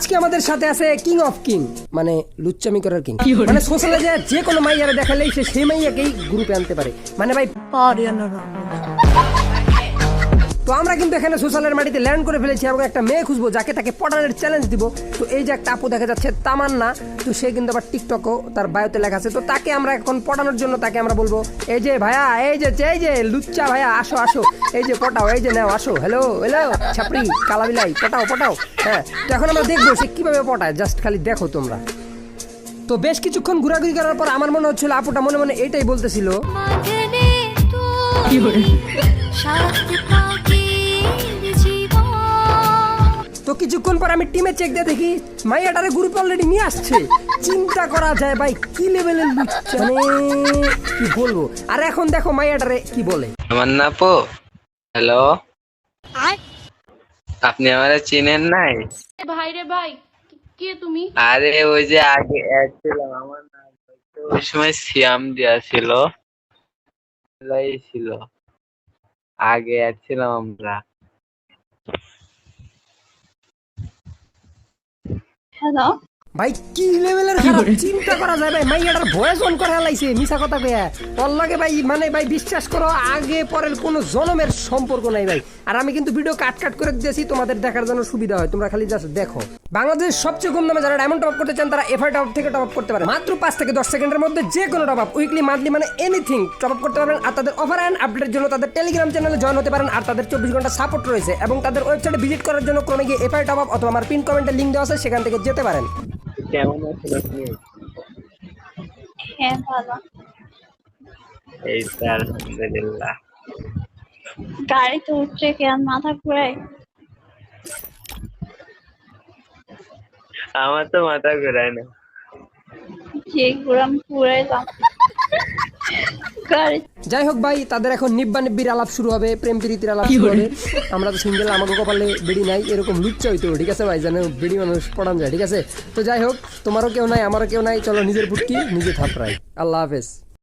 আজকে আমাদের সাথে আছে কিং অফ কিং মানে লুচ্চামি করার কিং মানে সোশ্যালে যে যে কোনো মাইয়ারে দেখালেই সে সেই মাইয়াকেই গ্রুপে আনতে পারে। মানে ভাই তো আমরা কিন্তু এখানে সোশ্যালের মাটিতে ল্যান্ড করে ফেলেছি এবং একটা মেয়ে খুঁজবো যাকে তাকে পটানোর চ্যালেঞ্জ দিব। তো এই যে একটা আপু দেখা যাচ্ছে তামান্না তো সে কিন্তু আবার টিকটকও তার বায়োতে লেখা আছে। তো তাকে আমরা এখন পটানোর জন্য তাকে আমরা বলব এই যে ভাইয়া এই যে এই যে লুচ্চা ভাইয়া আসো আসো এই যে পটাও এই যে নাও আসো হ্যালো হ্যালো ছাপড়ি কালাবিলাই পটাও পটাও। হ্যাঁ তো এখন আমরা দেখব সে কীভাবে পটায় জাস্ট খালি দেখো তোমরা। তো বেশ কিছুক্ষণ ঘোরাঘুরি করার পর আমার মনে হচ্ছিল আপুটা মনে মনে এটাই বলতেছিল। মাগনে কিছুক্ষণ পর আমি টিমে চেক দিয়ে দেখি মাইয়াটারে গ্রুপ অলরেডি নিয়ে আসছে। চিন্তা করা যায় ভাই কি লেভেলের লুচ্চা? মানে কি বলব? আর এখন দেখো মাইয়াটারে কি বলে। আমার না পো হ্যালো আপনি আমারে চিনেন নাই? ভাই রে ভাই কে তুমি? আরে ওই যে আগে অ্যাড ছিলাম আমার নাম ওই সময় সিয়াম দেওয়া ছিল। ছিল। আগে অ্যাড ছিলাম আমরা। হ্যালো ভাই কি লেভেলের খারাপ? চিন্তা করা যায় ভাই মাইয়াটার ভয়েস অন করে লাইছে মিছা কথা কইয়া। ওর লাগে ভাই মানে ভাই বিশ্বাস করো আগে পরের কোনো জনমের সম্পর্ক নাই ভাই। আর আমি কিন্তু ভিডিও কাট কাট করে দিয়েছি তোমাদের দেখার জন্য সুবিধা হয়। তোমরা খালি জাস্ট দেখো। বাংলাদেশের সবচেয়ে কম দামে যারা ডায়মন্ড টপ করতে চান তারা এফআই টপ থেকে টপ করতে পারে। মাত্র পাঁচ থেকে দশ সেকেন্ডের মধ্যে যে কোনো টপ আপ উইকলি মান্থলি মানে এনিথিং টপ আপ করতে পারবেন। আর তাদের অফার অ্যান্ড আপডেটের জন্য তাদের টেলিগ্রাম চ্যানেলে জয়েন হতে পারেন। আর তাদের চব্বিশ ঘণ্টা সাপোর্ট রয়েছে। এবং তাদের ওয়েবসাইটে ভিজিট করার জন্য ক্রমে গিয়ে এফআই টপ আপ অথবা আমার পিন কমেন্টে লিঙ্ক দেওয়া আছে সেখান থেকে যেতে পারেন। কেমন আছেন আপনি হ্যাঁ ভালো। এই তো আলহামদুলিল্লাহ। গাড়িতে উঠছে কেন? মাথা ঘুরাই আমার তো মাথা ঘুরায় না। যে ঘুরাম ঘুরাইলাম যাই হোক ভাই তাদের এখন নিব্বা নিব্বির আলাপ শুরু হবে প্রেম প্রীতির আলাপ শুরু হবে। আমরা তো সিঙ্গেল আমাকে কপালে বেড়ি নাই এরকম লুচ্চা হইতো ঠিক আছে ভাই? যেন বেড়ি মানুষ পড়ান যায় ঠিক আছে? তো যাই হোক তোমারও কেউ নাই আমারও কেউ নাই চলো নিজের ফুটকি নিজে থাপড়াই। আল্লাহ হাফেজ।